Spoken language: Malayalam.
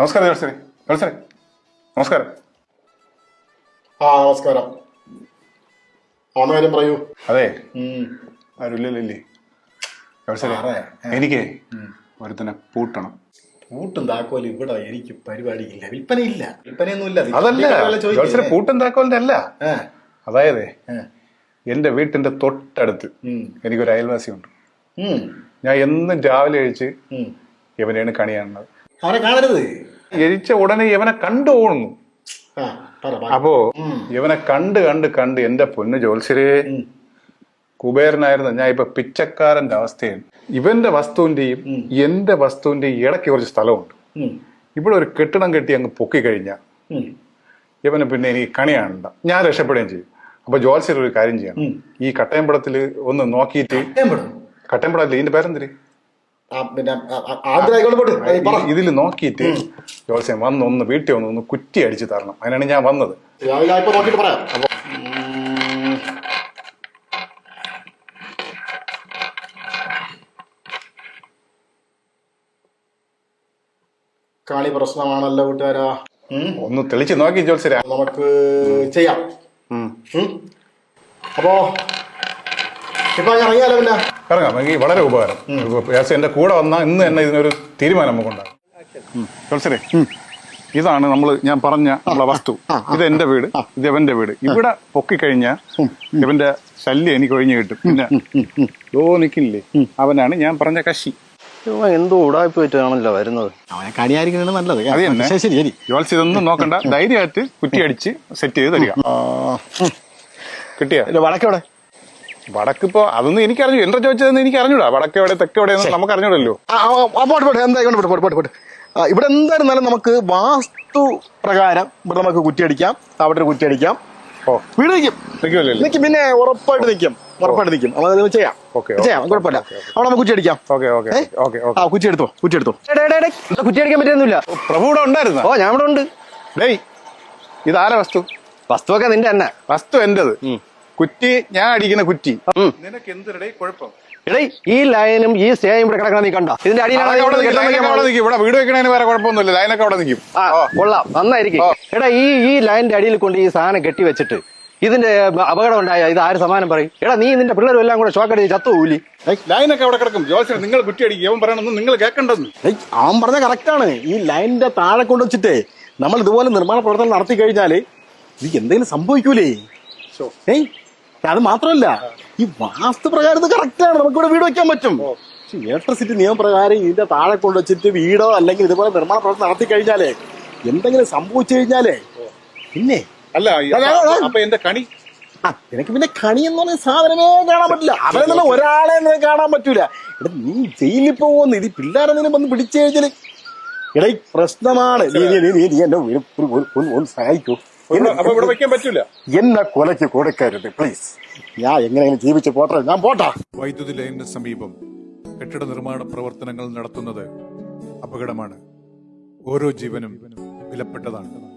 നമസ്കാരം ജോത്സരെ ജോത്സരെ നമസ്കാരം. ആ നമസ്കാരം. ആന്ന കാര്യം പറയൂ? അതെ. ആരുമില്ലല്ലേ എനിക്ക് ഒരുത്തനെ പൂട്ടണം. പൂട്ടും താക്കോലും ഇവിടെ എനിക്ക് പരിപാടിയില്ല. വിൽപ്പനയില്ല. വിൽപ്പനയൊന്നുമില്ല. ഇത് അതല്ല. താക്കോലിന്റെ അല്ല അതായത്. എന്റെ വീട്ടിന്റെ തൊട്ടടുത്ത്. എനിക്കൊരു അയൽവാസിയുണ്ട് ഞാൻ എന്നും രാവിലെ കഴിച്ച്. ഇവനെയാണ് കണി കാണുന്നത് അവനെ കാണരുത്. എരിച്ച ഉടനെ ഇവനെ കണ്ടു പോകുന്നു. അപ്പോ ഇവനെ കണ്ട് കണ്ട് കണ്ട് എന്റെ പൊന്ന് ജോത്സ്യരേ കുബേരനായിരുന്നു ഞാൻ ഇപ്പൊ പിച്ചക്കാരന്റെ അവസ്ഥയാണ്. ഇവന്റെ വസ്തുവിന്റെയും എന്റെ വസ്തുവിന്റെയും ഇടയ്ക്ക് കുറച്ച് സ്ഥലമുണ്ട്. ഇവിടെ ഒരു കെട്ടിടം കെട്ടി അങ്ങ് പൊക്കി കഴിഞ്ഞാൽ ഇവനെ പിന്നെ എനിക്ക് കണിയാണ്ട ഞാൻ രക്ഷപ്പെടുകയും ചെയ്യും. അപ്പൊ ജോത്സ്യർ ഒരു കാര്യം ചെയ്യണം. ഈ കട്ടയമ്പടത്തിൽ ഒന്ന് നോക്കിയിട്ട്. കട്ടയമ്പടത്തിൽ ഇതിന്റെ പേരെന്തിരി? പിന്നെ ആദ്യം ആയിക്കോട്ടെ പോട്ടെ. ഇതിൽ നോക്കിയിട്ട് ജോത്സ്യം വന്ന് ഒന്ന് വീട്ടിൽ ഒന്ന് ഒന്ന് കുറ്റി അടിച്ചു തരണം. അതിനാണ് ഞാൻ വന്നത്. കളി പറയാം. കാണി പ്രശ്നമാണല്ലോ കൂട്ടുകാരാ. ഒന്ന് തെളിച്ച് നോക്കി ജോത്സ്യരാ. നമുക്ക് ചെയ്യാം. അപ്പോ ഇപ്പൊ ഞാൻ ഇറങ്ങിയാലോ പിന്നെ? ഇറങ്ങാം എനിക്ക് വളരെ ഉപകാരം. ജോത്സ്യം എന്റെ കൂടെ വന്നാൽ ഇന്ന് തന്നെ ഇതിനൊരു തീരുമാനം നമുക്കുണ്ടാകും. ഉണ്ടാകും ഇതാണ് നമ്മൾ ഞാൻ പറഞ്ഞ നമ്മളെ വസ്തു. ഇത് എന്റെ വീട് ഇത് ഇവന്റെ വീട്. ഇവിടെ പൊക്കിക്കഴിഞ്ഞാൽ ഇവന്റെ ശല്യം എനിക്ക് ഒഴിഞ്ഞു കിട്ടും. പിന്നെ ഓ നിക്കില്ലേ? അവനാണ് ഞാൻ പറഞ്ഞ കശി. എന്തോ ഉടായ്പ പറ്റാണല്ലോ വരുന്നത്. അവനെ നല്ലത്. അത് തന്നെ. ശരി ശരി ശരി. ഇതൊന്നും നോക്കണ്ട. ധൈര്യമായിട്ട് കുറ്റിയടിച്ച് സെറ്റ് ചെയ്ത് തരിക. കിട്ടിയ? വടക്കെവിടെ വടക്കിപ്പോ അതൊന്നും എനിക്ക് അറിഞ്ഞു എന്റെ ചോദിച്ചതെന്ന് എനിക്ക് അറിഞ്ഞൂടാ വടക്ക് എവിടെ തെക്ക് എവിടെ നമുക്ക് അറിഞ്ഞൂടല്ലോ പോട്ടെ പോട്ടെ. എന്തായിക്കോട്ടെ പോട്ടെ പോട്ടെ ഇവിടെ എന്തായിരുന്നാലും നമുക്ക് വാസ്തു പ്രകാരം ഇവിടെ നമുക്ക് കുറ്റിയടിക്കാം. അവിടെ ഒരു കുറ്റിയടിക്കാം. ഓ. വീട് നിൽക്കും. പിന്നെ ഉറപ്പായിട്ട് നിൽക്കും. ഉറപ്പായിട്ട് നിൽക്കും. ചെയ്യാം. ചെയ്യാം. കുഴപ്പമില്ല. അവിടെ നമുക്ക് കുറ്റിയടിക്കാം. പറ്റുന്നില്ല പ്രഭു ഇവിടെ ഉണ്ടായിരുന്ന? ഓ ഞാൻ ഇവിടെ ഉണ്ട്. ഡേയ് ഇതാരാ വസ്തു? വസ്തുവൊക്കെ നിന്റെ തന്നെ. വസ്തു എന്റത്? കുറ്റി ഞാൻ അടിക്കുന്ന കുറ്റി. നിനക്ക് എന്തിനടേ കുഴപ്പം? എടേ ഈ ലൈനും ഈ സ്റ്റേയും ഇവിടെ കിടക്കണം നീ കണ്ടോ? ഇതിന്റെ അടിയിലാണ് അവിടെ ഇവിടെ വീട് വെക്കണതിന് വേറെ കുഴപ്പമൊന്നുമില്ല ലൈനൊക്കെ അവിടെ നിൽക്കും. കൊള്ളാം. നന്നായിരിക്കും. എടാ ഈ ഈ ലൈനിന്റെ അടിയിൽ കൊണ്ട് ഈ സാധനം കെട്ടി വെച്ചിട്ട് ഇതിന്റെ അപകടം ഉണ്ടായ ഇത് ആര് സമാനം പറയും? എടാ നീ നിന്റെ പിള്ളേരും എല്ലാം കൂടെ ഷോക്ക് അടിച്ച് ചത്തുപോകൂലി ലൈനൊക്കെ അവിടെ കിടക്കും. ജോസ് നിങ്ങൾ കുറ്റി അടിക്കും. അവൻ പറയണമെന്ന് നിങ്ങൾ കേൾക്കണ്ടെന്ന്. അവൻ പറഞ്ഞ കറക്റ്റാണ് ഈ ലൈനിന്റെ താഴെ കൊണ്ട് വെച്ചിട്ടേ നമ്മൾ ഇതുപോലെ നിർമ്മാണ പ്രവർത്തനം നടത്തി കഴിഞ്ഞാൽ ഇത് എന്തെങ്കിലും സംഭവിക്കൂലേ? ഏയ് അത് മാത്രമല്ല ഈ വാസ്തു പ്രകാരം ഇത് കറക്റ്റാണ് നമുക്കിവിടെ വീട് വെക്കാൻ പറ്റും. ഇലക്ട്രിസിറ്റി നിയമപ്രകാരം ഇതിന്റെ താഴെ കൊണ്ടുവച്ചിട്ട് വീടോ അല്ലെങ്കിൽ ഇതുപോലെ നിർമ്മാണ പ്രവർത്തനം നടത്തി കഴിഞ്ഞാലേ എന്തെങ്കിലും സംഭവിച്ചു കഴിഞ്ഞാലേ പിന്നെ അല്ല. അപ്പൊ എന്റെ കണി? ആ, നിനക്ക് പിന്നെ കണി എന്ന് പറഞ്ഞ സാധനമേ കാണാൻ പറ്റില്ല. അവരെ തന്നെ ഒരാളെ കാണാൻ പറ്റൂല. എടാ നീ ജയിലിൽ പോകുന്നു ഇത് പിള്ളേരെ നിന്നെ വന്ന് പിടിച്ചു കഴിഞ്ഞാൽ. എടാ പ്രശ്നമാണ്. നീ നീ നീ- എന്നെ സഹായിക്കൂ. എന്നെ കൊലയ്ക്ക് കൊടുക്കരുത് പ്ലീസ് ഞാൻ എങ്ങനെയെങ്കിലും ജീവിച്ച് പോട്ടെ. ഞാൻ പോട്ടാ. വൈദ്യുതി ലൈനിന് സമീപം കെട്ടിട നിർമ്മാണ പ്രവർത്തനങ്ങൾ നടത്തുന്നത് അപകടമാണ്. ഓരോ ജീവനും വിലപ്പെട്ടതാണ്.